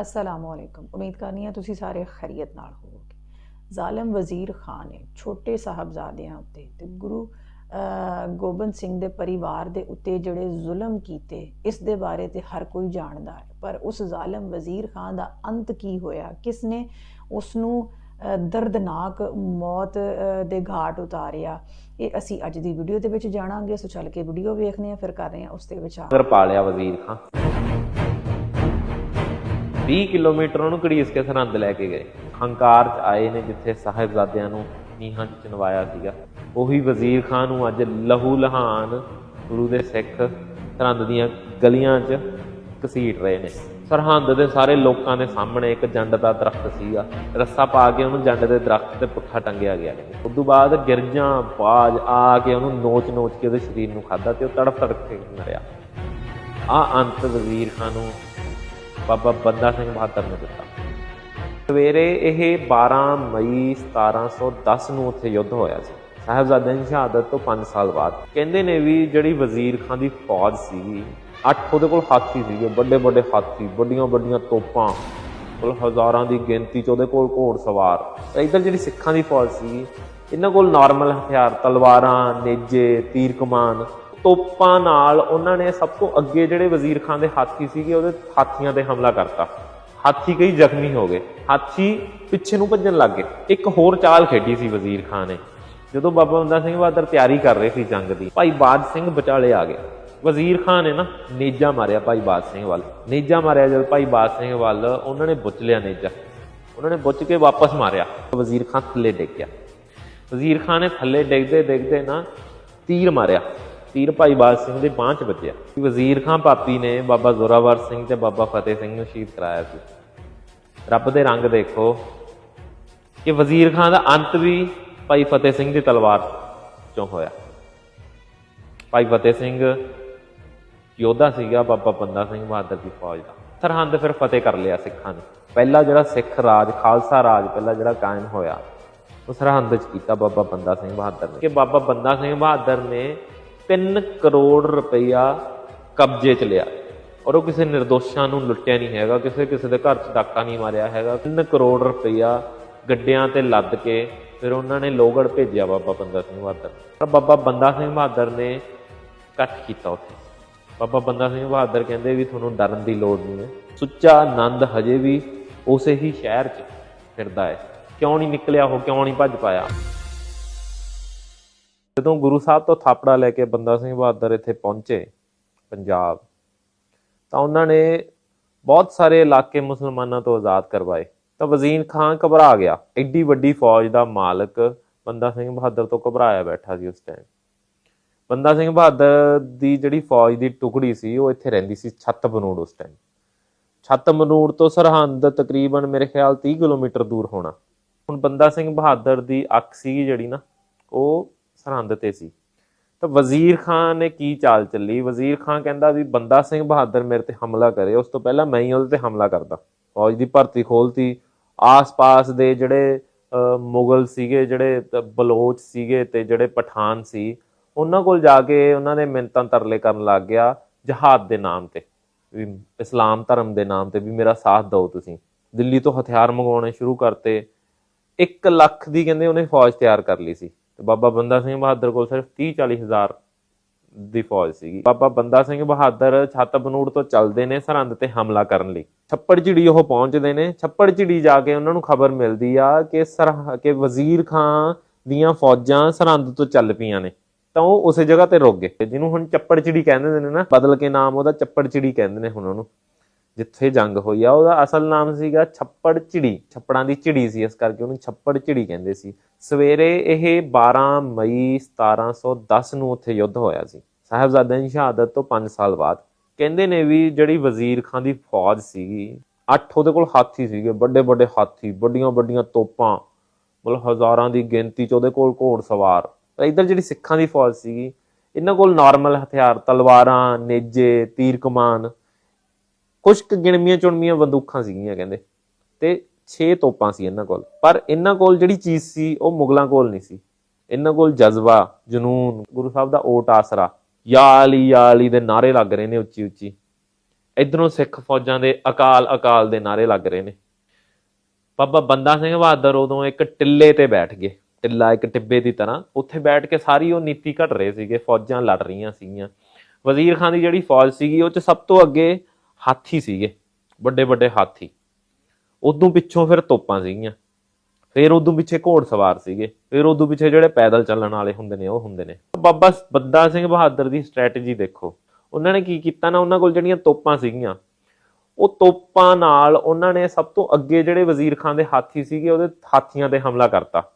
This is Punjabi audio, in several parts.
ਅਸਲਾਮੁਅਲੈਕਮ। ਉਮੀਦ ਕਰਨੀ ਹੈ ਤੁਸੀਂ ਸਾਰੇ ਖੈਰੀਅਤ ਨਾਲ ਹੋਵੋਗੇ। ਜ਼ਾਲਮ ਵਜ਼ੀਰ ਖਾਨ ਨੇ ਛੋਟੇ ਸਾਹਿਬਜ਼ਾਦਿਆਂ ਉੱਤੇ ਤੇ ਗੁਰੂ ਗੋਬਿੰਦ ਸਿੰਘ ਦੇ ਪਰਿਵਾਰ ਦੇ ਉੱਤੇ ਜਿਹੜੇ ਜ਼ੁਲਮ ਕੀਤੇ, ਇਸ ਦੇ ਬਾਰੇ ਤੇ ਹਰ ਕੋਈ ਜਾਣਦਾ ਹੈ। ਪਰ ਉਸ ਜ਼ਾਲਮ ਵਜ਼ੀਰ ਖਾਨ ਦਾ ਅੰਤ ਕੀ ਹੋਇਆ? ਕਿਸ ਨੇ ਉਸ ਨੂੰ ਦਰਦਨਾਕ ਮੌਤ ਦੇ ਘਾਟ ਉਤਾਰਿਆ? ਇਹ ਅਸੀਂ ਅੱਜ ਦੀ ਵੀਡੀਓ ਦੇ ਵਿੱਚ ਜਾਣਾਂਗੇ। ਸੋ ਚੱਲ ਕੇ ਵੀਡੀਓ ਵੇਖਦੇ ਹਾਂ, ਫਿਰ ਕਰ ਰਹੇ ਹਾਂ ਉਸ ਦੇ ਵਿਚਾਰ। ਨਗਰ ਵਜ਼ੀਰ ਖਾਂ 20 ਕਿਲੋਮੀਟਰ ਉਹਨੂੰ ਘੜੀਸ ਕੇ ਸਰਹੰਦ ਲੈ ਕੇ ਗਏ। ਹੰਕਾਰ ਚ ਆਏ ਨੇ ਜਿੱਥੇ ਸਾਹਿਬਜ਼ਾਦਿਆਂ ਨੂੰ ਨੀਹਾਂ ਚ ਚਨਵਾਇਆ ਸੀਗਾ। ਉਹੀ ਵਜ਼ੀਰ ਖਾਨ ਨੂੰ ਅੱਜ ਲਹੂ ਲਹਾਨ ਗੁਰੂ ਦੇ ਸਿੱਖ ਸਰਹੰਦ ਦੀਆਂ ਗਲੀਆਂ 'ਚ ਘਸੀਟ ਰਹੇ ਨੇ। ਸਰਹੰਦ ਦੇ ਸਾਰੇ ਲੋਕਾਂ ਦੇ ਸਾਹਮਣੇ ਇੱਕ ਜੰਡ ਦਾ ਦਰਖਤ ਸੀਗਾ। ਰੱਸਾ ਪਾ ਕੇ ਉਹਨੂੰ ਜੰਡ ਦੇ ਦਰਖਤ ਤੇ ਪੁੱਠਾ ਟੰਗਿਆ ਗਿਆ। ਉਸ ਤੋਂ ਬਾਅਦ ਗਿਰਜਾਂ, ਬਾਜ ਆ ਕੇ ਉਹਨੂੰ ਨੋਚ ਨੋਚ ਕੇ ਉਹਦੇ ਸਰੀਰ ਨੂੰ ਖਾਦਾ ਤੇ ਉਹ ਤੜਫ ਤੜਫ ਕੇ ਮਰਿਆ। ਆ ਅੰਤ ਵਜ਼ੀਰ ਖਾਨ ਨੂੰ ਬਾਬਾ ਬੰਦਾ ਸਿੰਘ ਬਹਾਦਰ ਨੇ ਦਿੱਤਾ। ਸਵੇਰੇ ਇਹ 12 ਮਈ 1710 ਨੂੰ ਉੱਥੇ ਯੁੱਧ ਹੋਇਆ ਸੀ। ਸਾਹਿਬਜ਼ਾਦਿਆਂ ਦੀ ਸ਼ਹਾਦਤ ਤੋਂ 5 ਸਾਲ ਬਾਅਦ। ਕਹਿੰਦੇ ਨੇ ਵੀ ਜਿਹੜੀ ਵਜ਼ੀਰ ਖਾਨ ਦੀ ਫੌਜ ਸੀਗੀ ਅੱਠ ਉਹਦੇ ਕੋਲ ਹਾਥੀ ਸੀਗੇ ਵੱਡੇ ਵੱਡੇ ਹਾਥੀ, ਵੱਡੀਆਂ ਵੱਡੀਆਂ ਤੋਪਾਂ, ਕੋਲ ਹਜ਼ਾਰਾਂ ਦੀ ਗਿਣਤੀ ਚ ਉਹਦੇ ਕੋਲ ਘੋੜ ਸਵਾਰ। ਤੇ ਇੱਧਰ ਜਿਹੜੀ ਸਿੱਖਾਂ ਦੀ ਫੌਜ ਸੀ, ਇਹਨਾਂ ਕੋਲ ਨਾਰਮਲ ਹਥਿਆਰ, ਤਲਵਾਰਾਂ, ਨੇਜੇ, ਤੀਰ ਕਮਾਨ ਤੋਪਾਂ ਨਾਲ ਉਹਨਾਂ ਨੇ ਸਭ ਤੋਂ ਅੱਗੇ ਜਿਹੜੇ ਵਜ਼ੀਰ ਖਾਨ ਦੇ ਹਾਥੀ ਸੀਗੇ, ਉਹਦੇ ਹਾਥੀਆਂ ਤੇ ਹਮਲਾ ਕਰਤਾ। ਹਾਥੀ ਕਈ ਜ਼ਖਮੀ ਹੋ ਗਏ। ਹਾਥੀ ਪਿੱਛੇ ਨੂੰ ਭੱਜਣ ਲੱਗ ਗਏ। ਇੱਕ ਹੋਰ ਚਾਲ ਖੇਡੀ ਸੀ ਵਜ਼ੀਰ ਖਾਨ ਨੇ। ਜਦੋਂ ਬਾਬਾ ਬੰਦਾ ਸਿੰਘ ਬਹਾਦਰ ਤਿਆਰੀ ਕਰ ਰਹੇ ਸੀ ਜੰਗ ਦੀ, ਭਾਈ ਬਾਜ ਸਿੰਘ ਵਿਚਾਲੇ ਆ ਗਿਆ। ਵਜ਼ੀਰ ਖਾਨ ਨੇ ਨਾ ਨੇਜਾ ਮਾਰਿਆ ਭਾਈ ਬਾਜ ਸਿੰਘ ਵੱਲ। ਨੇਜਾ ਮਾਰਿਆ ਜਦ ਭਾਈ ਬਾਜ ਸਿੰਘ ਵੱਲ ਉਹਨਾਂ ਨੇ ਬੁੱਚ ਲਿਆ ਨੇਜਾ। ਉਹਨਾਂ ਨੇ ਬੁੱਚ ਕੇ ਵਾਪਸ ਮਾਰਿਆ। ਵਜ਼ੀਰ ਖਾਨ ਥੱਲੇ ਡਿੱਗ ਗਿਆ। ਵਜ਼ੀਰ ਖਾਨ ਨੇ ਥੱਲੇ ਡਿੱਗਦੇ ਡਿੱਗਦੇ ਨਾ ਤੀਰ ਮਾਰਿਆ। ਤੀਰ ਭਾਈ ਬਾਜ ਸਿੰਘ ਦੇ ਬਾਂਹ 'ਚ ਵੱਜਿਆ। ਵਜ਼ੀਰ ਖਾਨ ਪਾਪੀ ਨੇ ਬਾਬਾ ਜ਼ੋਰਾਵਰ ਸਿੰਘ ਤੇ ਬਾਬਾ ਫਤਿਹ ਸਿੰਘ ਨੂੰ ਸ਼ਹੀਦ ਕਰਾਇਆ ਸੀ। ਰੱਬ ਦੇ ਰੰਗ ਦੇਖੋ ਕਿ ਵਜ਼ੀਰ ਖਾਨ ਦਾ ਅੰਤ ਵੀ ਭਾਈ ਫਤਿਹ ਸਿੰਘ ਦੀ ਤਲਵਾਰ ਚੋਂ ਹੋਇਆ। ਭਾਈ ਫਤਿਹ ਸਿੰਘ ਯੋਧਾ ਸੀਗਾ, ਬਾਬਾ ਬੰਦਾ ਸਿੰਘ ਬਹਾਦਰ ਦੀ ਫੌਜ ਦਾ। ਸਰਹੰਦ ਫਿਰ ਫਤਿਹ ਕਰ ਲਿਆ ਸਿੱਖਾਂ ਨੇ। ਪਹਿਲਾ ਜਿਹੜਾ ਸਿੱਖ ਰਾਜ, ਖਾਲਸਾ ਰਾਜ, ਪਹਿਲਾ ਜਿਹੜਾ ਕਾਇਮ ਹੋਇਆ, ਉਹ ਸਰਹੰਦ ਚ ਕੀਤਾ ਬਾਬਾ ਬੰਦਾ ਸਿੰਘ ਬਹਾਦਰ ਨੇ। ਕਿ ਬਾਬਾ ਬੰਦਾ ਸਿੰਘ ਬਹਾਦਰ ਨੇ 3 ਕਰੋੜ ਰੁਪਈਆ ਕਬਜ਼ੇ ਚ ਲਿਆ। ਔਰ ਉਹ ਕਿਸੇ ਨਿਰਦੋਸ਼ਾਂ ਨੂੰ ਲੁੱਟਿਆ ਨਹੀਂ ਹੈਗਾ, ਕਿਸੇ ਕਿਸੇ ਦੇ ਘਰ ਚ ਡਾਕਾ ਨਹੀਂ ਮਾਰਿਆ ਹੈਗਾ। 3 ਕਰੋੜ ਰੁਪਈਆ ਗੱਡਿਆਂ ਤੇ ਲੱਦ ਕੇ ਫਿਰ ਉਹਨਾਂ ਨੇ ਲੋਗੜ ਭੇਜਿਆ ਬਾਬਾ ਬੰਦਾ ਸਿੰਘ ਬਹਾਦਰ ਪਰ ਬਾਬਾ ਬੰਦਾ ਸਿੰਘ ਬਹਾਦਰ ਨੇ ਇਕੱਠ ਕੀਤਾ ਉੱਥੇ। ਬਾਬਾ ਬੰਦਾ ਸਿੰਘ ਬਹਾਦਰ ਕਹਿੰਦੇ ਵੀ ਤੁਹਾਨੂੰ ਡਰਨ ਦੀ ਲੋੜ ਨਹੀਂ ਹੈ। ਸੁੱਚਾ ਆਨੰਦ ਹਜੇ ਵੀ ਉਸੇ ਹੀ ਸ਼ਹਿਰ 'ਚ ਫਿਰਦਾ ਹੈ। ਕਿਉਂ ਨਹੀਂ ਨਿਕਲਿਆ ਉਹ, ਕਿਉਂ ਨਹੀਂ ਭੱਜ ਪਾਇਆ? ਜਦੋਂ ਗੁਰੂ ਸਾਹਿਬ ਤੋਂ ਥਾਪੜਾ ਲੈ ਕੇ ਬੰਦਾ ਸਿੰਘ ਬਹਾਦਰ ਇੱਥੇ ਪਹੁੰਚੇ ਪੰਜਾਬ, ਤਾਂ ਉਹਨਾਂ ਨੇ ਬਹੁਤ ਸਾਰੇ ਇਲਾਕੇ ਮੁਸਲਮਾਨਾਂ ਤੋਂ ਆਜ਼ਾਦ ਕਰਵਾਏ। ਤਾਂ ਵਜ਼ੀਰ ਖਾਨ ਘਬਰਾ ਗਿਆ। ਐਡੀ ਵੱਡੀ ਫੌਜ ਦਾ ਮਾਲਕ ਬੰਦਾ ਸਿੰਘ ਬਹਾਦਰ ਤੋਂ ਘਬਰਾਇਆ ਬੈਠਾ ਸੀ ਉਸ ਟਾਈਮ ਬੰਦਾ ਸਿੰਘ ਬਹਾਦਰ ਦੀ ਜਿਹੜੀ ਫੌਜ ਦੀ ਟੁਕੜੀ ਸੀ, ਉਹ ਇੱਥੇ ਰਹਿੰਦੀ ਸੀ ਛੱਤ ਬਨੂੜ ਉਸ ਟਾਈਮ ਛੱਤ ਬਨੂੜ ਤੋਂ ਸਰਹੰਦ ਤਕਰੀਬਨ ਮੇਰੇ ਖਿਆਲ 30 ਕਿਲੋਮੀਟਰ ਦੂਰ ਹੋਣਾ। ਹੁਣ ਬੰਦਾ ਸਿੰਘ ਬਹਾਦਰ ਦੀ ਅੱਖ ਸੀ ਜਿਹੜੀ ਨਾ, ਉਹ ਸਰਹੰਦ ਤੇ ਸੀ। ਤਾਂ ਵਜ਼ੀਰ ਖਾਨ ਨੇ ਕੀ ਚਾਲ ਚੱਲੀ? ਵਜ਼ੀਰ ਖਾਨ ਕਹਿੰਦਾ ਵੀ ਬੰਦਾ ਸਿੰਘ ਬਹਾਦਰ ਮੇਰੇ ਤੇ ਹਮਲਾ ਕਰੇ, ਉਸ ਤੋਂ ਪਹਿਲਾਂ ਮੈਂ ਹੀ ਉਹਦੇ ਤੇ ਹਮਲਾ ਕਰਦਾ। ਫੌਜ ਦੀ ਭਰਤੀ ਖੋਲਤੀ। ਆਸ-ਪਾਸ ਦੇ ਜਿਹੜੇ ਮੁਗਲ ਸੀਗੇ, ਜਿਹੜੇ ਬਲੋਚ ਸੀਗੇ ਤੇ ਜਿਹੜੇ ਪਠਾਨ ਸੀ, ਉਹਨਾਂ ਕੋਲ ਜਾ ਕੇ ਉਹਨਾਂ ਨੇ ਮਿੰਤਾਂ ਤਰਲੇ ਕਰਨ ਲੱਗ ਗਿਆ ਜਹਾਦ ਦੇ ਨਾਮ ਤੇ। ਵੀ ਇਸਲਾਮ ਧਰਮ ਦੇ ਨਾਮ ਤੇ ਵੀ ਮੇਰਾ ਸਾਥ ਦਿਓ ਤੁਸੀਂ। ਦਿੱਲੀ ਤੋਂ ਹਥਿਆਰ ਮੰਗਵਾਉਣੇ ਸ਼ੁਰੂ ਕਰਤੇ। 1 ਲੱਖ ਦੀ ਕਹਿੰਦੇ ਉਹਨੇ ਫੌਜ ਤਿਆਰ ਕਰ ਲਈ ਸੀ। ਤੇ ਬਾਬਾ ਬੰਦਾ ਸਿੰਘ ਬਹਾਦਰ ਕੋਲ ਸਿਰਫ 30 40 ਹਜ਼ਾਰ ਦੀ ਫੌਜ ਸੀਗੀ। ਬਾਬਾ ਬੰਦਾ ਸਿੰਘ ਬਹਾਦਰ ਛੱਤ ਬਨੂੜ ਤੋਂ ਚੱਲਦੇ ਨੇ ਸਰਹੰਦ ਤੇ ਹਮਲਾ ਕਰਨ ਲਈ। ਛੱਪੜ ਝਿੜੀ ਉਹ ਪਹੁੰਚਦੇ ਨੇ। ਛੱਪੜ ਝਿੜੀ ਜਾ ਕੇ ਉਹਨਾਂ ਨੂੰ ਖਬਰ ਮਿਲਦੀ ਆ ਕਿ ਸਰਹ, ਕੇ ਵਜ਼ੀਰ ਖਾਂ ਦੀਆਂ ਫੌਜਾਂ ਸਰਹੰਦ ਤੋਂ ਚੱਲ ਪਈਆਂ ਨੇ। ਤਾਂ ਉਹ ਉਸੇ ਜਗ੍ਹਾ ਤੇ ਰੁਕ ਗਏ। ਜਿਹਨੂੰ ਹੁਣ ਚੱਪੜ ਝਿੜੀ ਕਹਿੰਦੇ ਨੇ ਨਾ, ਬਦਲ ਕੇ ਨਾਮ ਉਹਦਾ ਚੱਪੜ ਝਿੜੀ ਕਹਿੰਦੇ ਨੇ ਹੁਣ ਉਹਨੂੰ। ਜਿੱਥੇ ਜੰਗ ਹੋਈ ਆ, ਉਹਦਾ ਅਸਲ ਨਾਮ ਸੀਗਾ ਛੱਪੜ ਝਿੜੀ, ਛੱਪੜਾਂ ਦੀ ਝਿੜੀ ਸੀ, ਇਸ ਕਰਕੇ ਉਹਨੂੰ ਛੱਪੜ ਝਿੜੀ ਕਹਿੰਦੇ ਸੀ। ਸਵੇਰੇ ਇਹ 12 ਮਈ 1710 ਨੂੰ ਉੱਥੇ ਯੁੱਧ ਹੋਇਆ ਸੀ। ਸਾਹਿਬਜ਼ਾਦਿਆਂ ਦੀ ਸ਼ਹਾਦਤ ਤੋਂ 5 ਸਾਲ ਬਾਅਦ। ਕਹਿੰਦੇ ਨੇ ਵੀ ਜਿਹੜੀ ਵਜ਼ੀਰ ਖਾਨ ਦੀ ਫੌਜ ਸੀਗੀ, ਅੱਠ ਉਹਦੇ ਕੋਲ ਹਾਥੀ ਸੀਗੇ, ਵੱਡੇ ਵੱਡੇ ਹਾਥੀ, ਵੱਡੀਆਂ ਵੱਡੀਆਂ ਤੋਪਾਂ, ਮਤਲਬ ਹਜ਼ਾਰਾਂ ਦੀ ਗਿਣਤੀ ਚ ਉਹਦੇ ਕੋਲ ਘੋੜ ਸਵਾਰ। ਤਾਂ ਇੱਧਰ ਜਿਹੜੀ ਸਿੱਖਾਂ ਦੀ ਫੌਜ ਸੀਗੀ, ਇਹਨਾਂ ਕੋਲ ਨਾਰਮਲ ਹਥਿਆਰ, ਤਲਵਾਰਾਂ, ਨੇਜੇ, ਤੀਰ ਕਮਾਨ ਕੁਝ ਕੁ ਗਿਣਵੀਆਂ ਚੁਣਵੀਆਂ ਬੰਦੂਕਾਂ ਸੀਗੀਆਂ ਕਹਿੰਦੇ। ਤੇ 6 ਤੋਪਾਂ ਸੀ ਇਹਨਾਂ ਕੋਲ। ਪਰ ਇਹਨਾਂ ਕੋਲ ਜਿਹੜੀ ਚੀਜ਼ ਸੀ, ਉਹ ਮੁਗਲਾਂ ਕੋਲ ਨਹੀਂ ਸੀ। ਇਹਨਾਂ ਕੋਲ ਜਜ਼ਬਾ, ਜਨੂਨ, ਗੁਰੂ ਸਾਹਿਬ ਦਾ ਓਟ ਆਸਰਾ ਯਾ ਅਲੀ ਯਾ ਅਲੀ ਦੇ ਨਾਰੇ ਲੱਗ ਰਹੇ ਨੇ ਉੱਚੀ ਉੱਚੀ। ਇਧਰੋਂ ਸਿੱਖ ਫੌਜਾਂ ਦੇ ਅਕਾਲ ਅਕਾਲ ਦੇ ਨਾਰੇ ਲੱਗ ਰਹੇ ਨੇ। ਬਾਬਾ ਬੰਦਾ ਸਿੰਘ ਬਹਾਦਰ ਉਦੋਂ ਇੱਕ ਟਿੱਲੇ ਤੇ ਬੈਠ ਗਏ। ਟਿੱਲਾ ਇੱਕ ਟਿੱਬੇ ਦੀ ਤਰ੍ਹਾਂ। ਉੱਥੇ ਬੈਠ ਕੇ ਸਾਰੀ ਉਹ ਨੀਤੀ ਘਟ ਰਹੇ ਸੀਗੇ, ਫੌਜਾਂ ਲੜ ਰਹੀਆਂ ਸੀਗੀਆਂ। ਵਜ਼ੀਰ ਖਾਨ ਦੀ ਜਿਹੜੀ ਫੌਜ ਸੀਗੀ, ਉਹ ਚ ਸਭ ਤੋਂ ਅੱਗੇ ਹਾਥੀ ਸੀਗੇ, ਵੱਡੇ ਵੱਡੇ ਹਾਥੀ। ਉਦੋਂ ਪਿੱਛੋਂ ਫਿਰ ਤੋਪਾਂ ਸੀਗੀਆਂ। ਫਿਰ ਉਦੋਂ ਪਿੱਛੇ ਘੋੜ ਸਵਾਰ ਸੀਗੇ। ਫਿਰ ਉਦੋਂ ਪਿੱਛੇ ਜਿਹੜੇ ਪੈਦਲ ਚੱਲਣ ਵਾਲੇ ਹੁੰਦੇ ਨੇ, ਉਹ ਹੁੰਦੇ ਨੇ। ਬਾਬਾ ਸ- ਬੰਦਾ ਸਿੰਘ ਬਹਾਦਰ ਦੀ ਸਟ੍ਰੈਟਜੀ ਦੇਖੋ। ਉਹਨਾਂ ਨੇ ਕੀ ਕੀਤਾ ਨਾ, ਉਹਨਾਂ ਕੋਲ ਜਿਹੜੀਆਂ ਤੋਪਾਂ ਸੀਗੀਆਂ, ਉਹ ਤੋਪਾਂ ਨਾਲ ਉਹਨਾਂ ਨੇ ਸਭ ਤੋਂ ਅੱਗੇ ਜਿਹੜੇ ਵਜ਼ੀਰ ਖਾਨ ਦੇ ਹਾਥੀ ਸੀਗੇ, ਉਹਦੇ ਹਾਥੀਆਂ ਤੇ ਹਮਲਾ ਕਰਤਾ।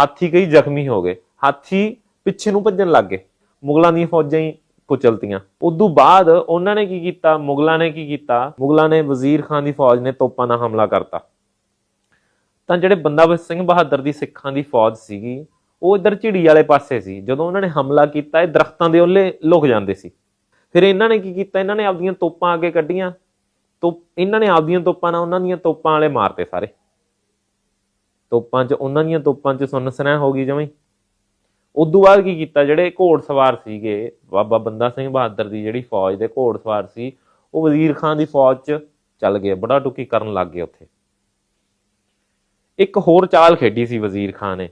ਹਾਥੀ ਕਈ ਜ਼ਖਮੀ ਹੋ ਗਏ। ਹਾਥੀ ਪਿੱਛੇ ਨੂੰ ਭੱਜਣ ਲੱਗ ਗਏ। ਮੁਗਲਾਂ ਦੀਆਂ ਫੌਜਾਂ ਹੀ ਕੁਚਲਤੀਆਂ ਉਦੋਂ ਬਾਅਦ ਉਹਨਾਂ ਨੇ ਕੀ ਕੀਤਾ? ਮੁਗਲਾਂ ਨੇ ਕੀ ਕੀਤਾ? ਮੁਗਲਾਂ ਨੇ ਵਜ਼ੀਰ ਖਾਨ ਦੀ ਫੌਜ ਨੇ ਤੋਪਾਂ ਨਾਲ ਹਮਲਾ ਕਰਤਾ। ਤਾਂ ਜਿਹੜੇ ਬੰਦਾ ਸਿੰਘ ਬਹਾਦਰ ਦੀ ਸਿੱਖਾਂ ਦੀ ਫੌਜ ਸੀਗੀ, ਉਹ ਇੱਧਰ ਝਿੜੀ ਵਾਲੇ ਪਾਸੇ ਸੀ। ਜਦੋਂ ਉਹਨਾਂ ਨੇ ਹਮਲਾ ਕੀਤਾ, ਇਹ ਦਰਖਤਾਂ ਦੇ ਉੱਲੇ ਲੁਕ ਜਾਂਦੇ ਸੀ। ਫਿਰ ਇਹਨਾਂ ਨੇ ਕੀ ਕੀਤਾ? ਇਹਨਾਂ ਨੇ ਆਪਦੀਆਂ ਤੋਪਾਂ ਅੱਗੇ ਕੱਢੀਆਂ। ਤੋ ਇਹਨਾਂ ਨੇ ਆਪਦੀਆਂ ਤੋਪਾਂ ਨਾਲ ਉਹਨਾਂ ਦੀਆਂ ਤੋਪਾਂ ਵਾਲੇ ਮਾਰਤੇ ਸਾਰੇ। ਤੋਪਾਂ 'ਚ ਉਹਨਾਂ ਦੀਆਂ ਤੋਪਾਂ 'ਚ ਸੁੰਨਸਨਾ ਹੋ ਗਈ ਜਮਾਂ। ਉਦੋਂ ਬਾਅਦ ਕੀ ਕੀਤਾ, ਜਿਹੜੇ ਘੋੜ ਸਵਾਰ ਸੀਗੇ, ਬਾਬਾ ਬੰਦਾ ਸਿੰਘ ਬਹਾਦਰ ਦੀ ਜਿਹੜੀ ਫੌਜ ਦੇ ਘੋੜ ਸਵਾਰ ਸੀ, ਉਹ ਵਜ਼ੀਰ ਖਾਨ ਦੀ ਫੌਜ 'ਚ ਚੱਲ ਗਏ, ਬੜਾ ਟੁਕੀ ਕਰਨ ਲੱਗ ਗਏ ਉੱਥੇ। ਇੱਕ ਹੋਰ ਚਾਲ ਖੇਡੀ ਸੀ ਵਜ਼ੀਰ ਖਾਨ ਨੇ,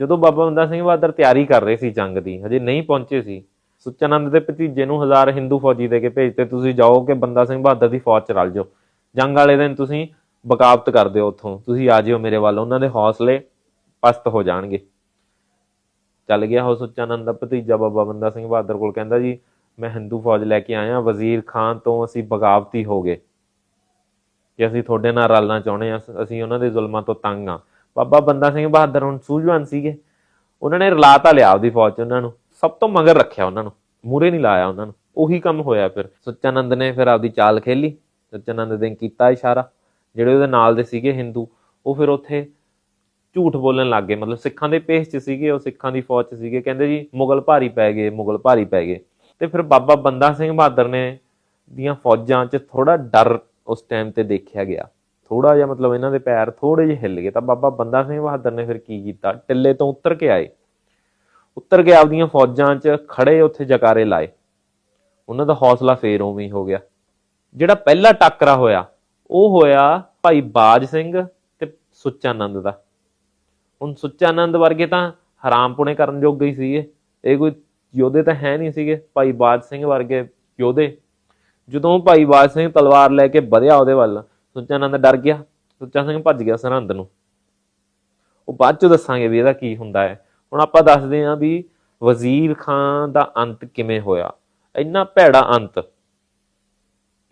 ਜਦੋਂ ਬਾਬਾ ਬੰਦਾ ਸਿੰਘ ਬਹਾਦਰ ਤਿਆਰੀ ਕਰ ਰਹੇ ਸੀ ਜੰਗ ਦੀ, ਹਜੇ ਨਹੀਂ ਪਹੁੰਚੇ ਸੀ, ਸੁਚਾਨੰਦ ਦੇ ਭਤੀਜੇ ਨੂੰ ਹਜ਼ਾਰ ਹਿੰਦੂ ਫੌਜੀ ਦੇ ਕੇ ਭੇਜਤੇ, ਤੁਸੀਂ ਜਾਓ ਕਿ ਬੰਦਾ ਸਿੰਘ ਬਹਾਦਰ ਦੀ ਫੌਜ ਚ ਰਲ ਜਾਓ। ਜੰਗ ਵਾਲੇ ਦਿਨ ਤੁਸੀਂ ਬਗਾਵਤ ਕਰ ਦਿਓ ਉੱਥੋਂ, ਤੁਸੀਂ ਆ ਜਿਓ ਮੇਰੇ ਵੱਲ, ਉਹਨਾਂ ਦੇ ਹੌਸਲੇ ਪਸਤ ਹੋ ਜਾਣਗੇ। ਚੱਲ ਗਿਆ ਉਹ ਸੁਚਾਨੰਦ ਦਾ ਭਤੀਜਾ ਬਾਬਾ ਬੰਦਾ ਸਿੰਘ ਬਹਾਦਰ ਕੋਲ ਕਹਿੰਦਾ ਜੀ, ਮੈਂ ਹਿੰਦੂ ਫੌਜ ਲੈ ਕੇ ਆਇਆ, ਵਜ਼ੀਰ ਖਾਨ ਤੋਂ ਅਸੀਂ ਬਗਾਵਤੀ ਹੋ ਗਏ। ਕਿ ਅਸੀਂ ਤੁਹਾਡੇ ਨਾਲ ਰਲਣਾ ਚਾਹੁੰਦੇ ਹਾਂ, ਅਸੀਂ ਉਹਨਾਂ ਦੇ ਜ਼ੁਲਮਾਂ ਤੋਂ ਤੰਗ ਆ ਬਾਬਾ ਬੰਦਾ ਸਿੰਘ ਬਹਾਦਰ ਹੁਣ ਸੂਝਵਾਨ ਸੀਗੇ। ਉਹਨਾਂ ਨੇ ਰਲਾ ਤਾਂ ਲਿਆ ਆਪਦੀ ਫੌਜ ਚ ਉਹਨਾਂ ਨੂੰ, ਸਭ ਤੋਂ ਮਗਰ ਰੱਖਿਆ ਉਹਨਾਂ ਨੂੰ ਮੂਰੇ ਨਹੀਂ ਲਾਇਆ ਉਹਨਾਂ ਨੂੰ। ਉਹੀ ਕੰਮ ਹੋਇਆ ਫਿਰ। ਸੱਚਾਨੰਦ ਨੇ ਫਿਰ ਆਪਦੀ ਚਾਲ ਖੇਲੀ। ਸੱਚਾਨੰਦ ਨੇ ਕੀਤਾ ਇਸ਼ਾਰਾ। ਜਿਹੜੇ ਉਹਦੇ ਨਾਲ ਦੇ ਸੀਗੇ ਹਿੰਦੂ, ਉਹ ਫਿਰ ਉੱਥੇ ਝੂਠ ਬੋਲਣ ਲੱਗ ਗਏ। ਮਤਲਬ ਸਿੱਖਾਂ ਦੇ ਪੇਸ਼ 'ਚ ਸੀਗੇ, ਉਹ ਸਿੱਖਾਂ ਦੀ ਫੌਜ 'ਚ ਸੀਗੇ। ਕਹਿੰਦੇ ਜੀ, ਮੁਗਲ ਭਾਰੀ ਪੈ ਗਏ, ਮੁਗਲ ਭਾਰੀ ਪੈ ਗਏ। ਤੇ ਫਿਰ ਬਾਬਾ ਬੰਦਾ ਸਿੰਘ ਬਹਾਦਰ ਨੇ ਦੀਆਂ ਫੌਜਾਂ 'ਚ ਥੋੜਾ ਡਰ ਉਸ ਟਾਈਮ ਤੇ ਦੇਖਿਆ ਗਿਆ। ਥੋੜਾ ਜਿਹਾ ਮਤਲਬ ਇਹਨਾਂ ਦੇ ਪੈਰ ਥੋੜੇ ਜਿਹੇ ਹਿੱਲ ਗਏ। ਤਾਂ ਬਾਬਾ ਬੰਦਾ ਸਿੰਘ ਬਹਾਦਰ ਨੇ ਫਿਰ ਕੀ ਕੀਤਾ? ਟਿੱਲੇ ਤੋਂ ਉੱਤਰ ਕੇ ਆਏ। ਉੱਤਰ ਕੇ ਆਪਦੀਆਂ ਫੌਜਾਂ 'ਚ ਖੜੇ ਉੱਥੇ ਜਕਾਰੇ ਲਾਏ। ਉਹਨਾਂ ਦਾ ਹੌਸਲਾ ਫੇਰ ਉਵੇਂ ਹੀ ਹੋ ਗਿਆ। ਜਿਹੜਾ ਪਹਿਲਾ ਟੱਕਰਾ ਹੋਇਆ, ਉਹ ਹੋਇਆ ਭਾਈ ਬਾਜ ਸਿੰਘ ਤੇ ਸੁੱਚਾਨੰਦ ਦਾ। ਹੁਣ ਸੁੱਚਾ ਸੁੱਚਾਨੰਦ ਵਰਗੇ ਤਾਂ ਹਰਾਮਪੁਣੇ ਕਰਨ ਜੋਗੇ ਹੀ ਸੀਗੇ। ਇਹ ਕੋਈ ਯੋਧੇ ਤਾਂ ਹੈ ਨਹੀਂ ਸੀਗੇ, ਭਾਈ ਬਾਜ ਸਿੰਘ ਵਰਗੇ ਯੋਧੇ। ਜਦੋਂ ਭਾਈ ਬਾਜ ਸਿੰਘ ਤਲਵਾਰ ਲੈ ਕੇ ਵਧਿਆ ਉਹਦੇ ਵੱਲ ਸੁੱਚਾਨੰਦ ਡਰ ਗਿਆ। ਸੁੱਚਾ ਸਿੰਘ ਭੱਜ ਗਿਆ ਸਰਹੰਦ ਨੂੰ। ਉਹ ਬਾਅਦ ਚ ਦੱਸਾਂਗੇ ਵੀ ਇਹਦਾ ਕੀ ਹੁੰਦਾ ਹੈ। ਹੁਣ ਆਪਾਂ ਦੱਸਦੇ ਹਾਂ ਵੀ ਵਜ਼ੀਰ ਖਾਨ ਦਾ ਅੰਤ ਕਿਵੇਂ ਹੋਇਆ। ਇੰਨਾ ਭੈੜਾ ਅੰਤ,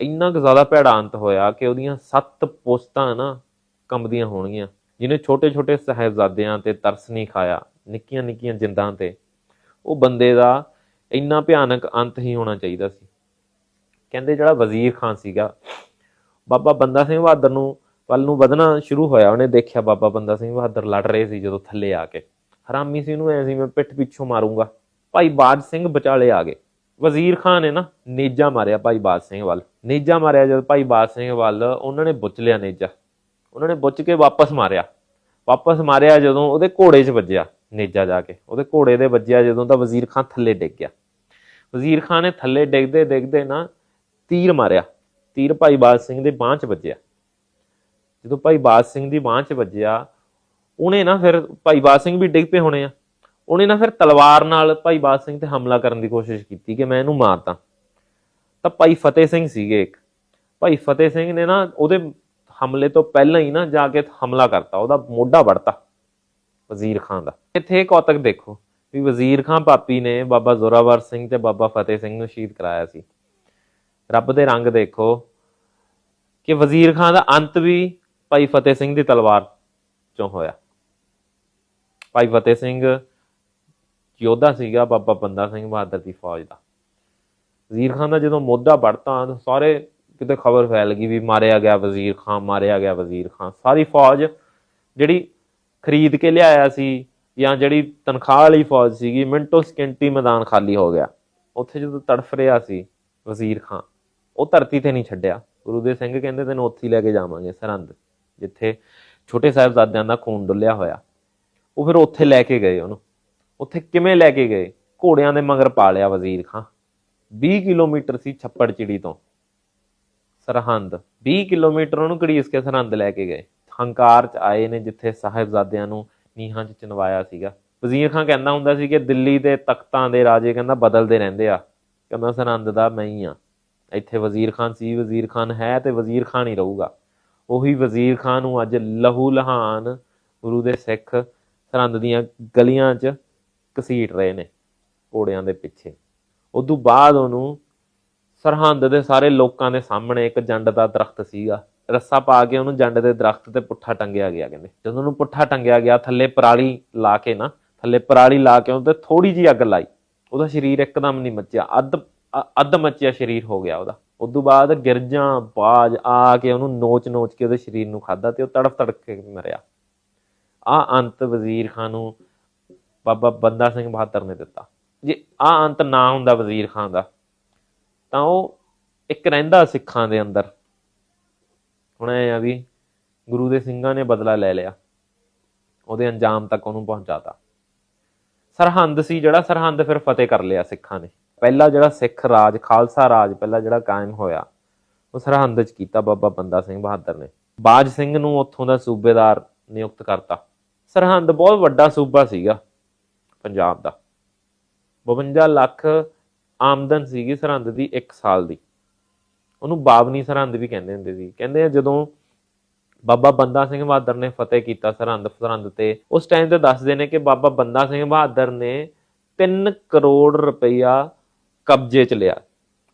ਇੰਨਾ ਕੁ ਜ਼ਿਆਦਾ ਭੈੜਾ ਅੰਤ ਹੋਇਆ ਕਿ ਉਹਦੀਆਂ ਸੱਤ ਪੁਸਤਾਂ ਨਾ ਕੰਬਦੀਆਂ ਹੋਣਗੀਆਂ। ਜਿਹਨੇ ਛੋਟੇ ਛੋਟੇ ਸਾਹਿਬਜ਼ਾਦਿਆਂ ਤੇ ਤਰਸ ਨਹੀਂ ਖਾਇਆ, ਨਿੱਕੀਆਂ ਨਿੱਕੀਆਂ ਜਿੰਦਾਂ ਤੇ, ਉਹ ਬੰਦੇ ਦਾ ਇੰਨਾ ਭਿਆਨਕ ਅੰਤ ਹੀ ਹੋਣਾ ਚਾਹੀਦਾ ਸੀ। ਕਹਿੰਦੇ ਜਿਹੜਾ ਵਜ਼ੀਰ ਖਾਨ ਸੀਗਾ, ਬਾਬਾ ਬੰਦਾ ਸਿੰਘ ਬਹਾਦਰ ਨੂੰ ਵੱਲ ਨੂੰ ਵਧਣਾ ਸ਼ੁਰੂ ਹੋਇਆ, ਉਹਨੇ ਦੇਖਿਆ ਬਾਬਾ ਬੰਦਾ ਸਿੰਘ ਬਹਾਦਰ ਲੜ ਰਹੇ ਸੀ ਜਦੋਂ ਥੱਲੇ ਆ ਕੇ। ਹਰਾਮੀ ਸੀ ਉਹਨੂੰ ਐ ਸੀ, ਮੈਂ ਪਿੱਠ ਪਿੱਛੋਂ ਮਾਰੂੰਗਾ। ਭਾਈ ਬਾਜ ਸਿੰਘ ਵਿਚਾਲੇ ਆ ਗਏ। ਵਜ਼ੀਰ ਖਾਨ ਨੇ ਨਾ ਨੇਜਾ ਮਾਰਿਆ ਭਾਈ ਬਾਜ ਸਿੰਘ ਵੱਲ। ਨੇਜਾ ਮਾਰਿਆ ਜਦ ਭਾਈ ਬਾਜ ਸਿੰਘ ਵੱਲ, ਉਹਨਾਂ ਨੇ ਬੁੱਚ ਲਿਆ ਨੇਜਾ। ਉਹਨਾਂ ਨੇ ਬੁੱਝ ਕੇ ਵਾਪਸ ਮਾਰਿਆ। ਵਾਪਸ ਮਾਰਿਆ ਜਦੋਂ ਉਹਦੇ ਘੋੜੇ 'ਚ ਵੱਜਿਆ ਨੇਜਾ ਜਾ ਕੇ। ਉਹਦੇ ਘੋੜੇ ਦੇ ਵੱਜਿਆ ਜਦੋਂ ਤਾਂ ਵਜ਼ੀਰ ਖਾਨ ਥੱਲੇ ਡਿੱਗ ਗਿਆ। ਵਜ਼ੀਰ ਖਾਨ ਨੇ ਥੱਲੇ ਡਿੱਗਦੇ ਡਿੱਗਦੇ ਨਾ ਤੀਰ ਮਾਰਿਆ। ਤੀਰ ਭਾਈ ਬਾਜ ਸਿੰਘ ਦੇ ਬਾਹ 'ਚ ਵੱਜਿਆ। ਜਦੋਂ ਭਾਈ ਬਾਜ ਸਿੰਘ ਦੀ ਬਾਹ 'ਚ ਵੱਜਿਆ, ਉਹਨੇ ਨਾ ਫਿਰ ਭਾਈ ਬਾਜ ਸਿੰਘ ਵੀ ਡਿੱਗ ਪਏ ਹੋਣੇ ਆ। ਉਹਨੇ ਨਾ ਫਿਰ ਤਲਵਾਰ ਨਾਲ ਭਾਈ ਬਾਜ ਸਿੰਘ ਤੇ ਹਮਲਾ ਕਰਨ ਦੀ ਕੋਸ਼ਿਸ਼ ਕੀਤੀ ਕਿ ਮੈਂ ਇਹਨੂੰ ਮਾਰਦਾ। ਤਾਂ ਭਾਈ ਫਤਿਹ ਸਿੰਘ ਸੀਗੇ ਇੱਕ। ਭਾਈ ਫਤਿਹ ਸਿੰਘ ਨੇ ਨਾ ਉਹਦੇ ਹਮਲੇ ਤੋਂ ਪਹਿਲਾਂ ਹੀ ਨਾ ਜਾ ਕੇ ਹਮਲਾ ਕਰਤਾ, ਉਹਦਾ ਮੋਢਾ ਵੜਤਾ ਵਜ਼ੀਰ ਖਾਨ ਦਾ। ਇੱਥੇ ਇਹ ਕੌਤਕ ਦੇਖੋ, ਵੀ ਵਜ਼ੀਰ ਖਾਨ ਪਾਪੀ ਨੇ ਬਾਬਾ ਜ਼ੋਰਾਵਰ ਸਿੰਘ ਤੇ ਬਾਬਾ ਫਤਿਹ ਸਿੰਘ ਨੂੰ ਸ਼ਹੀਦ ਕਰਾਇਆ ਸੀ। ਰੱਬ ਦੇ ਰੰਗ ਦੇਖੋ, ਕਿ ਵਜ਼ੀਰ ਖਾਨ ਦਾ ਅੰਤ ਵੀ ਭਾਈ ਫਤਿਹ ਸਿੰਘ ਦੀ ਤਲਵਾਰ ਚੋਂ ਹੋਇਆ। ਭਾਈ ਫਤਿਹ ਸਿੰਘ ਯੋਧਾ ਸੀਗਾ, ਬਾਬਾ ਬੰਦਾ ਸਿੰਘ ਬਹਾਦਰ ਦੀ ਫੌਜ ਦਾ। ਵਜ਼ੀਰ ਖਾਨ ਦਾ ਜਦੋਂ ਮੋਢਾ ਵੜਤਾ ਤਾਂ ਸਾਰੇ ਕਿਤੇ ਖਬਰ ਫੈਲ ਗਈ ਵੀ ਮਾਰਿਆ ਗਿਆ ਵਜ਼ੀਰ ਖਾਨ, ਮਾਰਿਆ ਗਿਆ ਵਜ਼ੀਰ ਖਾਨ। ਸਾਰੀ ਫੌਜ ਜਿਹੜੀ ਖਰੀਦ ਕੇ ਲਿਆਇਆ ਸੀ ਜਾਂ ਜਿਹੜੀ ਤਨਖਾਹ ਵਾਲੀ ਫੌਜ ਸੀਗੀ, ਮਿੰਟੋ ਸਕਿੰਟੀ ਮੈਦਾਨ ਖਾਲੀ ਹੋ ਗਿਆ। ਉੱਥੇ ਜਦੋਂ ਤੜਫ ਰਿਹਾ ਸੀ ਵਜ਼ੀਰ ਖਾਨ, ਉਹ ਧਰਤੀ ਤੇ ਨਹੀਂ ਛੱਡਿਆ। ਗੁਰੂ ਦੇ ਸਿੰਘ ਕਹਿੰਦੇ, ਤੈਨੂੰ ਉੱਥੇ ਲੈ ਕੇ ਜਾਵਾਂਗੇ ਸਰਹੰਦ, ਜਿੱਥੇ ਛੋਟੇ ਸਾਹਿਬਜ਼ਾਦਿਆਂ ਦਾ ਖੂਨ ਡੁੱਲਿਆ ਹੋਇਆ। ਉਹ ਫਿਰ ਉੱਥੇ ਲੈ ਕੇ ਗਏ ਉਹਨੂੰ। ਉੱਥੇ ਕਿਵੇਂ ਲੈ ਕੇ ਗਏ? ਘੋੜਿਆਂ ਦੇ ਮਗਰ ਪਾ ਲਿਆ ਵਜ਼ੀਰ ਖਾਂ 20 ਕਿਲੋਮੀਟਰ ਸੀ ਛੱਪੜ ਚਿੜੀ ਤੋਂ। ਸਰਹੰਦ। 20 ਕਿਲੋਮੀਟਰ ਉਹਨੂੰ ਘੜੀਸ ਕੇ ਸਰਹੰਦ ਲੈ ਕੇ ਗਏ। ਹੰਕਾਰ ਚ ਆਏ ਨੇ ਜਿੱਥੇ ਸਾਹਿਬਜ਼ਾਦਿਆਂ ਨੂੰ ਨੀਹਾਂ ਚ ਚਨਵਾਇਆ ਸੀਗਾ। ਵਜ਼ੀਰ ਖਾਨ ਕਹਿੰਦਾ ਹੁੰਦਾ ਸੀ ਕਿ ਦਿੱਲੀ ਦੇ ਤਖਤਾਂ ਦੇ ਰਾਜੇ ਕਹਿੰਦਾ ਬਦਲਦੇ ਰਹਿੰਦੇ ਆ। ਕਹਿੰਦਾ ਸਰਹੰਦ ਦਾ ਮੈਂ ਹੀ ਆ। ਇੱਥੇ ਵਜ਼ੀਰ ਖਾਨ ਸੀ, ਵਜ਼ੀਰ ਖਾਨ ਹੈ ਤੇ ਵਜ਼ੀਰ ਖਾਨ ਹੀ ਰਹੂਗਾ। ਉਹੀ ਵਜ਼ੀਰ ਖਾਨ ਨੂੰ ਅੱਜ ਲਹੂ ਲਹਾਨ ਗੁਰੂ ਦੇ ਸਿੱਖ ਸਰਹੰਦ ਦੀਆਂ ਗਲੀਆਂ 'ਚ ਘਸੀਟ ਰਹੇ ਨੇ ਘੋੜਿਆਂ ਦੇ ਪਿੱਛੇ। ਉਦੋਂ ਬਾਅਦ ਉਹਨੂੰ ਸਰਹੰਦ ਦੇ ਸਾਰੇ ਲੋਕਾਂ ਦੇ ਸਾਹਮਣੇ ਇੱਕ ਜੰਡ ਦਾ ਦਰਖਤ ਸੀਗਾ। ਰੱਸਾ ਪਾ ਕੇ ਉਹਨੂੰ ਜੰਡ ਦੇ ਦਰਖਤ ਤੇ ਪੁੱਠਾ ਟੰਗਿਆ ਗਿਆ ਕਹਿੰਦੇ। ਜਦੋਂ ਉਹਨੂੰ ਪੁੱਠਾ ਟੰਗਿਆ ਗਿਆ, ਥੱਲੇ ਪਰਾਲੀ ਲਾ ਕੇ ਨਾ, ਥੱਲੇ ਪਰਾਲੀ ਲਾ ਕੇ ਉਹਦੇ ਥੋੜੀ ਜੀ ਅੱਗ ਲਾਈ। ਉਹਦਾ ਸਰੀਰ ਇੱਕਦਮ ਨਹੀਂ ਮੱਚਿਆ। ਅੱਧ, ਅ- ਅੱਧ ਮੱਚਿਆ ਸਰੀਰ ਹੋ ਗਿਆ ਉਹਦਾ। ਉਦੋਂ ਬਾਅਦ ਗਿਰਜਾਂ, ਬਾਜ ਆ ਕੇ ਉਹਨੂੰ ਨੋਚ ਨੋਚ ਕੇ ਉਹਦੇ ਸਰੀਰ ਨੂੰ ਖਾਦਾ ਤੇ ਉਹ ਤੜਫ ਤੜਕ ਕੇ ਮਰਿਆ। ਆ ਅੰਤ ਵਜ਼ੀਰ ਖਾਨ ਨੂੰ ਬਾਬਾ ਬੰਦਾ ਸਿੰਘ ਬਹਾਦਰ ਨੇ ਦਿੱਤਾ। ਜੇ ਆ ਅੰਤ ਨਾ ਹੁੰਦਾ ਵਜ਼ੀਰ ਖਾਨ ਦਾ ਤਾਂ ਉਹ ਇੱਕ ਰਹਿੰਦਾ ਸਿੱਖਾਂ ਦੇ ਅੰਦਰ। ਹੁਣ ਇਹ ਆ ਵੀ ਗੁਰੂ ਦੇ ਸਿੰਘਾਂ ਨੇ ਬਦਲਾ ਲੈ ਲਿਆ। ਉਹਦੇ ਅੰਜਾਮ ਤੱਕ ਉਹਨੂੰ ਪਹੁੰਚਾਤਾ। ਸਰਹੰਦ ਸੀ ਜਿਹੜਾ ਸਰਹੰਦ ਫਿਰ ਫਤਿਹ ਕਰ ਲਿਆ ਸਿੱਖਾਂ ਨੇ। ਪਹਿਲਾ ਜਿਹੜਾ ਸਿੱਖ ਰਾਜ, ਖਾਲਸਾ ਰਾਜ ਪਹਿਲਾ ਜਿਹੜਾ ਕਾਇਮ ਹੋਇਆ, ਉਹ ਸਰਹੰਦ 'ਚ ਕੀਤਾ ਬਾਬਾ ਬੰਦਾ ਸਿੰਘ ਬਹਾਦਰ ਨੇ। ਬਾਜ ਸਿੰਘ ਨੂੰ ਉੱਥੋਂ ਦਾ ਸੂਬੇਦਾਰ ਨਿਯੁਕਤ ਕਰਤਾ। ਸਰਹੰਦ ਬਹੁਤ ਵੱਡਾ ਸੂਬਾ ਸੀਗਾ ਪੰਜਾਬ ਦਾ। 52 ਲੱਖ ਆਮਦਨ ਸੀਗੀ ਸਰਹੰਦ ਦੀ 1 ਸਾਲ ਦੀ। ਉਹਨੂੰ ਬਾਬਨੀ ਸਰਹੰਦ ਵੀ ਕਹਿੰਦੇ ਹੁੰਦੇ ਸੀ। ਕਹਿੰਦੇ ਆ ਜਦੋਂ ਬਾਬਾ ਬੰਦਾ ਸਿੰਘ ਬਹਾਦਰ ਨੇ ਫਤਿਹ ਕੀਤਾ ਸਰਹੰਦ ਸਰਹੰਦ ਤੇ, ਉਸ ਟਾਈਮ ਤੇ ਦੱਸਦੇ ਨੇ ਕਿ ਬਾਬਾ ਬੰਦਾ ਸਿੰਘ ਬਹਾਦਰ ਨੇ 3 ਕਰੋੜ ਰੁਪਈਆ ਕਬਜ਼ੇ 'ਚ ਲਿਆ।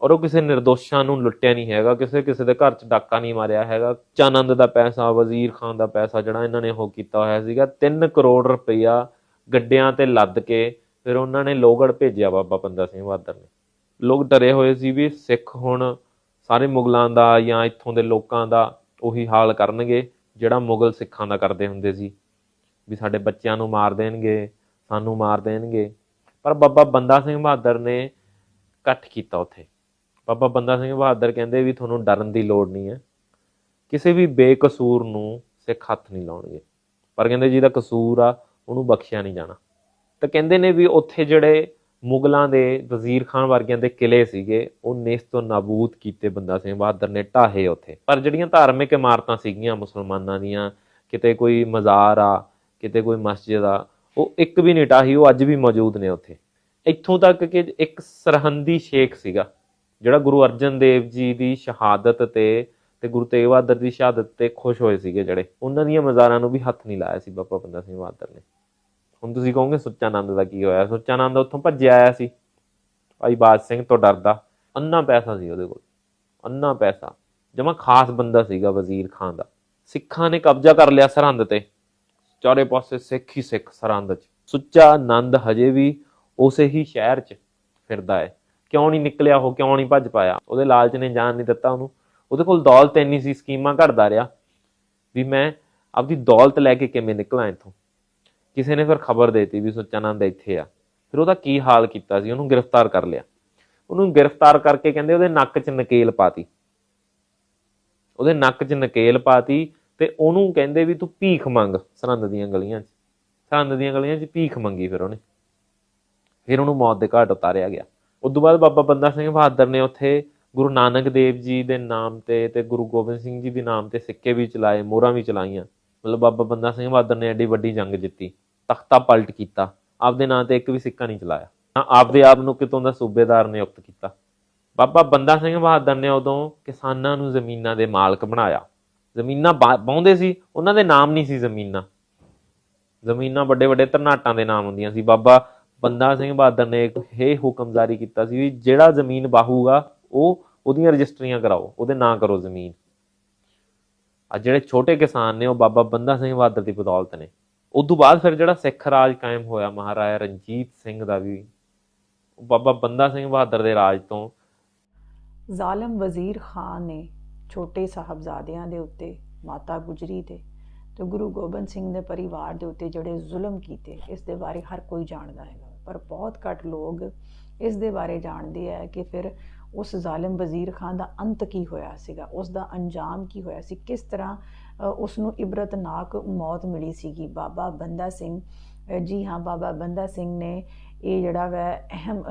ਔਰ ਉਹ ਕਿਸੇ ਨਿਰਦੋਸ਼ਾਂ ਨੂੰ ਲੁੱਟਿਆ ਨਹੀਂ ਹੈਗਾ, ਕਿਸੇ ਕਿਸੇ ਦੇ ਘਰ 'ਚ ਡਾਕਾ ਨਹੀਂ ਮਾਰਿਆ ਹੈਗਾ। ਚਾਨੰਦ ਦਾ ਪੈਸਾ, ਵਜ਼ੀਰ ਖਾਨ ਦਾ ਪੈਸਾ ਜਿਹੜਾ ਇਹਨਾਂ ਨੇ ਉਹ ਕੀਤਾ ਹੋਇਆ ਸੀਗਾ। 3 ਕਰੋੜ ਰੁਪਈਆ ਗੱਡਿਆਂ ਤੇ ਲੱਦ ਕੇ ਫਿਰ ਉਹਨਾਂ ਨੇ ਲੋਹਗੜ੍ਹ ਭੇਜਿਆ ਬਾਬਾ ਬੰਦਾ ਸਿੰਘ ਬਹਾਦਰ ਨੇ। ਲੋਕ ਡਰੇ ਹੋਏ ਸੀ ਵੀ ਸਿੱਖ ਹੁਣ ਸਾਰੇ ਮੁਗਲਾਂ ਦਾ ਜਾਂ ਇੱਥੋਂ ਦੇ ਲੋਕਾਂ ਦਾ ਉਹੀ ਹਾਲ ਕਰਨਗੇ, ਜਿਹੜਾ ਮੁਗਲ ਸਿੱਖਾਂ ਦਾ ਕਰਦੇ ਹੁੰਦੇ ਸੀ। ਵੀ ਸਾਡੇ ਬੱਚਿਆਂ ਨੂੰ ਮਾਰ ਦੇਣਗੇ, ਸਾਨੂੰ ਮਾਰ ਦੇਣਗੇ। ਪਰ ਬਾਬਾ ਬੰਦਾ ਸਿੰਘ ਬਹਾਦਰ ਨੇ ਇਕੱਠ ਕੀਤਾ ਉੱਥੇ। ਬਾਬਾ ਬੰਦਾ ਸਿੰਘ ਬਹਾਦਰ ਕਹਿੰਦੇ ਵੀ ਤੁਹਾਨੂੰ ਡਰਨ ਦੀ ਲੋੜ ਨਹੀਂ ਹੈ। ਕਿਸੇ ਵੀ ਬੇਕਸੂਰ ਨੂੰ ਸਿੱਖ ਹੱਥ ਨਹੀਂ ਲਾਉਣਗੇ। ਪਰ ਕਹਿੰਦੇ ਜਿਹਦਾ ਕਸੂਰ ਆ, ਉਹਨੂੰ ਬਖਸ਼ਿਆ ਨਹੀਂ ਜਾਣਾ। ਤਾਂ ਕਹਿੰਦੇ ਨੇ ਵੀ ਉੱਥੇ ਜਿਹੜੇ ਮੁਗਲਾਂ ਦੇ ਵਜ਼ੀਰ ਖਾਨ ਵਰਗਿਆਂ ਦੇ ਕਿਲੇ ਸੀਗੇ, ਉਹ ਨੇਸ ਤੋਂ ਨਾਬੂਦ ਕੀਤੇ ਬੰਦਾ ਸਿੰਘ ਬਹਾਦਰ ਨੇ ਢਾਹੇ ਉੱਥੇ। ਪਰ ਜਿਹੜੀਆਂ ਧਾਰਮਿਕ ਇਮਾਰਤਾਂ ਸੀਗੀਆਂ ਮੁਸਲਮਾਨਾਂ ਦੀਆਂ, ਕਿਤੇ ਕੋਈ ਮਜ਼ਾਰ ਆ, ਕਿਤੇ ਕੋਈ ਮਸਜਿਦ ਆ, ਉਹ ਇੱਕ ਵੀ ਨਹੀਂ ਢਾਹੀ, ਉਹ ਅੱਜ ਵੀ ਮੌਜੂਦ ਨੇ ਉੱਥੇ। ਇੱਥੋਂ ਤੱਕ ਕਿ ਇੱਕ ਸਰਹੰਦੀ ਸ਼ੇਖ ਸੀਗਾ, ਜਿਹੜਾ ਗੁਰੂ ਅਰਜਨ ਦੇਵ ਜੀ ਦੀ ਸ਼ਹਾਦਤ ਤੇ ਤੇ ਗੁਰੂ ਤੇਗ ਬਹਾਦਰ ਦੀ ਸ਼ਹਾਦਤ ਤੇ ਖੁਸ਼ ਹੋਏ ਸੀਗੇ ਜਿਹੜੇ। ਉਹਨਾਂ ਦੀਆਂ ਮਜ਼ਾਰਾਂ ਨੂੰ ਵੀ ਹੱਥ ਨਹੀਂ ਲਾਇਆ ਸੀ ਬਾਬਾ ਬੰਦਾ ਸਿੰਘ ਬਹਾਦਰ ਨੇ। ਹੁਣ ਤੁਸੀਂ ਕਹੋਗੇ ਸੁੱਚਾਨੰਦ ਦਾ ਕੀ ਹੋਇਆ? ਸੁੱਚਾਨੰਦ ਉੱਥੋਂ ਭੱਜਿਆ ਆਇਆ ਸੀ। ਭਾਈ ਬਾਜ ਸਿੰਘ ਤੋਂ ਡਰਦਾ। ਅੰਨਾ ਪੈਸਾ ਸੀ ਉਹਦੇ ਕੋਲ। ਅੰਨਾ ਪੈਸਾ। ਜਮਾ ਖਾਸ ਬੰਦਾ ਸੀਗਾ ਵਜ਼ੀਰ ਖਾਨ ਦਾ। ਸਿੱਖਾਂ ਨੇ ਕਬਜ਼ਾ ਕਰ ਲਿਆ ਸਰਹੰਦ ਤੇ। ਚਾਰੇ ਪਾਸੇ ਸਿੱਖ ਹੀ ਸਿੱਖ ਸਰਹੰਦ 'ਚ। ਸੁੱਚਾ ਆਨੰਦ ਹਜੇ ਵੀ ਉਸੇ ਹੀ ਸ਼ਹਿਰ 'ਚ ਫਿਰਦਾ ਹੈ। ਕਿਉਂ ਨਹੀਂ ਨਿਕਲਿਆ ਉਹ? ਕਿਉਂ ਨਹੀਂ ਭੱਜ ਪਾਇਆ? ਉਹਦੇ ਲਾਲਚ ਨੇ ਜਾਨ ਨਹੀਂ ਦਿੱਤਾ ਉਹਨੂੰ। ਉਹਦੇ ਕੋਲ ਦੌਲਤ ਇੰਨੀ ਸੀ, ਸਕੀਮਾਂ ਘੜਦਾ ਰਿਹਾ ਵੀ ਮੈਂ ਆਪਦੀ ਦੌਲਤ ਲੈ ਕੇ ਕਿਵੇਂ ਨਿਕਲਾਂ ਇੱਥੋਂ? ਕਿਸੇ ਨੇ ਫਿਰ ਖਬਰ ਦੇਤੀ ਵੀ ਸੁੱਚਾਨੰਦ ਇੱਥੇ ਆ। ਫਿਰ ਉਹਦਾ ਕੀ ਹਾਲ ਕੀਤਾ ਸੀ? ਉਹਨੂੰ ਗ੍ਰਿਫਤਾਰ ਕਰ ਲਿਆ। ਉਹਨੂੰ ਗ੍ਰਿਫਤਾਰ ਕਰਕੇ ਕਹਿੰਦੇ ਉਹਦੇ ਨੱਕ 'ਚ ਨਕੇਲ ਪਾਤੀ। ਉਹਦੇ ਨੱਕ 'ਚ ਨਕੇਲ ਪਾਤੀ ਤੇ ਉਹਨੂੰ ਕਹਿੰਦੇ ਵੀ ਤੂੰ ਭੀਖ ਮੰਗ ਸਰਹੰਦ ਦੀਆਂ ਗਲੀਆਂ 'ਚ। ਸਰਹੰਦ ਦੀਆਂ ਗਲੀਆਂ 'ਚ ਭੀਖ ਮੰਗੀ ਫਿਰ ਉਹਨੇ। ਫਿਰ ਉਹਨੂੰ ਮੌਤ ਦੇ ਘਾਟ ਉਤਾਰਿਆ ਗਿਆ। ਉਸ ਤੋਂ ਬਾਅਦ ਬਾਬਾ ਬੰਦਾ ਸਿੰਘ ਬਹਾਦਰ ਨੇ ਉੱਥੇ ਗੁਰੂ ਨਾਨਕ ਦੇਵ ਜੀ ਦੇ ਨਾਮ ਤੇ ਤੇ ਗੁਰੂ ਗੋਬਿੰਦ ਸਿੰਘ ਜੀ ਦੇ ਨਾਮ ਤੇ ਸਿੱਕੇ ਵੀ ਚਲਾਏ, ਮੋਹਰਾਂ ਵੀ ਚਲਾਈਆਂ। ਮਤਲਬ ਬਾਬਾ ਬੰਦਾ ਸਿੰਘ ਬਹਾਦਰ ਨੇ ਐਡੀ ਵੱਡੀ ਜੰਗ ਜਿੱਤੀ ਤਖਤਾ ਪਲਟ ਕੀਤਾ ਆਪਦੇ ਨਾਂ ਤੇ ਇੱਕ ਵੀ ਸਿੱਕਾ ਨਹੀਂ ਚਲਾਇਆ। ਹਾਂ, ਆਪਦੇ ਆਪ ਨੂੰ ਕਿਤੋਂ ਦਾ ਸੂਬੇਦਾਰ ਨਿਯੁਕਤ ਕੀਤਾ? ਬਾਬਾ ਬੰਦਾ ਸਿੰਘ ਬਹਾਦਰ ਨੇ ਉਦੋਂ ਕਿਸਾਨਾਂ ਨੂੰ ਜ਼ਮੀਨਾਂ ਦੇ ਮਾਲਕ ਬਣਾਇਆ। ਜ਼ਮੀਨਾਂ ਬਾ- ਸੀ ਉਹਨਾਂ ਦੇ ਨਾਮ ਨਹੀਂ ਸੀ ਜ਼ਮੀਨਾਂ। ਜ਼ਮੀਨਾਂ ਵੱਡੇ ਵੱਡੇ ਧਰਨਾਟਾਂ ਦੇ ਨਾਮ ਹੁੰਦੀਆਂ ਸੀ। ਬਾਬਾ ਬੰਦਾ ਸਿੰਘ ਬਹਾਦਰ ਨੇ ਇੱਕ ਇਹ ਹੁਕਮ ਜਾਰੀ ਕੀਤਾ ਸੀ ਵੀ ਜਿਹੜਾ ਜ਼ਮੀਨ ਬਾਹੂਗਾ ਉਹ ਉਹਦੀਆਂ ਰਜਿਸਟਰੀਆਂ ਕਰਾਓ ਉਹਦੇ ਨਾਂ ਕਰੋ ਜ਼ਮੀਨ। ਆ ਜਿਹੜੇ ਛੋਟੇ ਕਿਸਾਨ ਨੇ, ਉਹ ਬਾਬਾ ਬੰਦਾ ਸਿੰਘ ਬਹਾਦਰ ਦੀ ਬਦੌਲਤ ਨੇ। ਉਸ ਤੋਂ ਬਾਅਦ ਫਿਰ ਜਿਹੜਾ ਸਿੱਖ ਰਾਜ ਕਾਇਮ ਹੋਇਆ, ਮਹਾਰਾਜਾ ਰਣਜੀਤ ਸਿੰਘ ਦਾ ਵੀ ਬਾਬਾ ਬੰਦਾ ਸਿੰਘ ਬਹਾਦਰ ਦੇ ਰਾਜ ਤੋਂ। ਜ਼ਾਲਮ ਵਜ਼ੀਰ ਖਾਨ ਨੇ ਛੋਟੇ ਸਾਹਿਬਜ਼ਾਦਿਆਂ ਦੇ ਉੱਤੇ, ਮਾਤਾ ਗੁਜਰੀ ਤੇ ਤੇ ਗੁਰੂ ਗੋਬਿੰਦ ਸਿੰਘ ਦੇ ਪਰਿਵਾਰ ਦੇ ਉੱਤੇ ਜਿਹੜੇ ਜ਼ੁਲਮ ਕੀਤੇ, ਇਸ ਦੇ ਬਾਰੇ ਹਰ ਕੋਈ ਜਾਣਦਾ ਹੈਗਾ। ਪਰ ਬਹੁਤ ਘੱਟ ਲੋਕ ਇਸ ਦੇ ਬਾਰੇ ਜਾਣਦੇ ਹੈ ਕਿ ਫਿਰ ਉਸ ਜ਼ਾਲਿਮ ਵਜ਼ੀਰ ਖਾਨ ਦਾ ਅੰਤ ਕੀ ਹੋਇਆ ਸੀਗਾ ਉਸ ਦਾ ਅੰਜਾਮ ਕੀ ਹੋਇਆ ਸੀ ਕਿਸ ਤਰ੍ਹਾਂ ਅ, ਉਸ ਨੂੰ ਇਬਰਤਨਾਕ ਮੌਤ ਮਿਲੀ ਸੀਗੀ। ਬਾਬਾ ਬੰਦਾ ਸਿੰਘ ਜੀ ਹਾਂ ਬਾਬਾ ਬੰਦਾ ਸਿੰਘ ਨੇ ਇਹ ਜਿਹੜਾ ਵੈ ਅਹਿਮ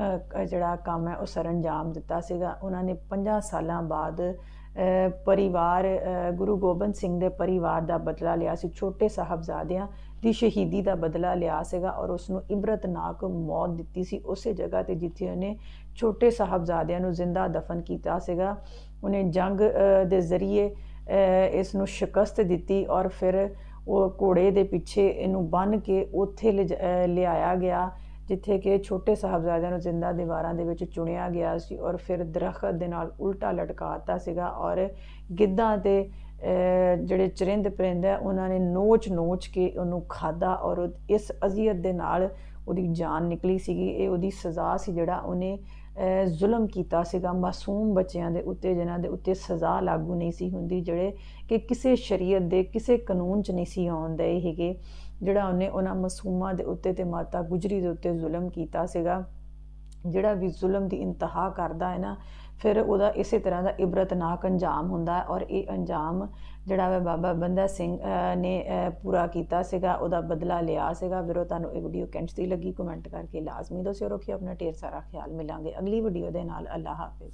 ਜਿਹੜਾ ਕੰਮ ਹੈ ਉਹ ਸਰੰਜਾਮ ਦਿੱਤਾ ਸੀਗਾ। ਉਹਨਾਂ ਨੇ 50 ਸਾਲਾਂ ਬਾਅਦ ਪਰਿਵਾਰ ਗੁਰੂ ਗੋਬਿੰਦ ਸਿੰਘ ਦੇ ਪਰਿਵਾਰ ਦਾ ਬਦਲਾ ਲਿਆ ਸੀ। ਛੋਟੇ ਸਾਹਿਬਜ਼ਾਦਿਆਂ ਦੀ ਸ਼ਹੀਦੀ ਦਾ ਬਦਲਾ ਲਿਆ ਸੀਗਾ ਔਰ ਉਸ ਨੂੰ ਇਬਰਤਨਾਕ ਮੌਤ ਦਿੱਤੀ ਸੀ ਉਸੇ ਜਗ੍ਹਾ ਤੇ ਜਿੱਥੇ ਉਹਨੇ ਛੋਟੇ ਸਾਹਿਬਜ਼ਾਦਿਆਂ ਨੂੰ ਜ਼ਿੰਦਾ ਦਫਨ ਕੀਤਾ ਸੀਗਾ। ਉਹਨੇ ਜੰਗ ਦੇ ਜ਼ਰੀਏ ਇਸ ਨੂੰ ਸ਼ਿਕਸਤ ਦਿੱਤੀ ਔਰ ਫਿਰ ਉਹ ਘੋੜੇ ਦੇ ਪਿੱਛੇ ਇਹਨੂੰ ਬੰਨ ਕੇ ਉੱਥੇ ਲਿਜ- ਲਿਆਇਆ ਗਿਆ, ਜਿੱਥੇ ਕਿ ਛੋਟੇ ਸਾਹਿਬਜ਼ਾਦਿਆਂ ਨੂੰ ਜ਼ਿੰਦਾ ਦੀਵਾਰਾਂ ਦੇ ਵਿੱਚ ਚੁਣਿਆ ਗਿਆ ਸੀ ਔਰ ਫਿਰ ਦਰਖਤ ਦੇ ਨਾਲ ਉਲਟਾ ਲਟਕਾਤਾ ਸੀਗਾ ਔਰ ਗਿੱਧਾਂ ਤੇ ਜਿਹੜੇ ਚਰਿੰਦ ਪਰਿੰਦ ਹੈ, ਉਹਨਾਂ ਨੇ ਨੋਚ ਨੋਚ ਕੇ ਉਹਨੂੰ ਖਾਦਾ ਔਰ ਇਸ ਅਜ਼ੀਅਤ ਦੇ ਨਾਲ ਉਹਦੀ ਜਾਨ ਨਿਕਲੀ ਸੀਗੀ। ਇਹ ਉਹਦੀ ਸਜ਼ਾ ਸੀ ਜਿਹੜਾ ਉਹਨੇ ਜ਼ੁਲਮ ਕੀਤਾ ਸੀਗਾ। ਮਾਸੂਮ ਬੱਚਿਆਂ ਦੇ ਉੱਤੇ, ਜਿਨ੍ਹਾਂ ਦੇ ਉੱਤੇ ਸਜ਼ਾ ਲਾਗੂ ਨਹੀਂ ਸੀ ਹੁੰਦੀ, ਜਿਹੜੇ ਕਿ ਕਿਸੇ ਸ਼ਰੀਅਤ ਦੇ, ਕਿਸੇ ਕਾਨੂੰਨ 'ਚ ਨਹੀਂ ਸੀ ਆਉਂਦੇ ਹੈਗੇ, ਜਿਹੜਾ ਉਹਨੇ ਉਹਨਾਂ ਮਾਸੂਮਾਂ ਦੇ ਉੱਤੇ ਤੇ ਮਾਤਾ ਗੁਜਰੀ ਦੇ ਉੱਤੇ ਜ਼ੁਲਮ ਕੀਤਾ ਸੀਗਾ। ਜਿਹੜਾ ਵੀ ਜ਼ੁਲਮ ਦੀ ਇੰਤਹਾ ਕਰਦਾ ਹੈ ਨਾ ਫਿਰ ਉਹਦਾ ਇਸੇ ਤਰ੍ਹਾਂ ਦਾ ਇਬਰਤਨਾਕ ਅੰਜਾਮ ਹੁੰਦਾ ਔਰ ਇਹ ਅੰਜਾਮ ਜਿਹੜਾ ਵਾ ਬਾਬਾ ਬੰਦਾ ਸਿੰਘ ਨੇ ਪੂਰਾ ਕੀਤਾ ਸੀਗਾ, ਉਹਦਾ ਬਦਲਾ ਲਿਆ ਸੀਗਾ। ਵੀਰੋ ਤੁਹਾਨੂੰ ਇਹ ਵੀਡੀਓ ਕਿੰਚਦੀ ਲੱਗੀ ਕਮੈਂਟ ਕਰਕੇ ਲਾਜ਼ਮੀ ਦੱਸਿਓ। ਰੱਖਿਓ, ਆਪਣਾ ਢੇਰ ਸਾਰਾ ਖਿਆਲ ਮਿਲਾਂਗੇ ਅਗਲੀ ਵੀਡੀਓ ਦੇ ਨਾਲ। ਅੱਲਾ ਹਾਫਿਜ਼।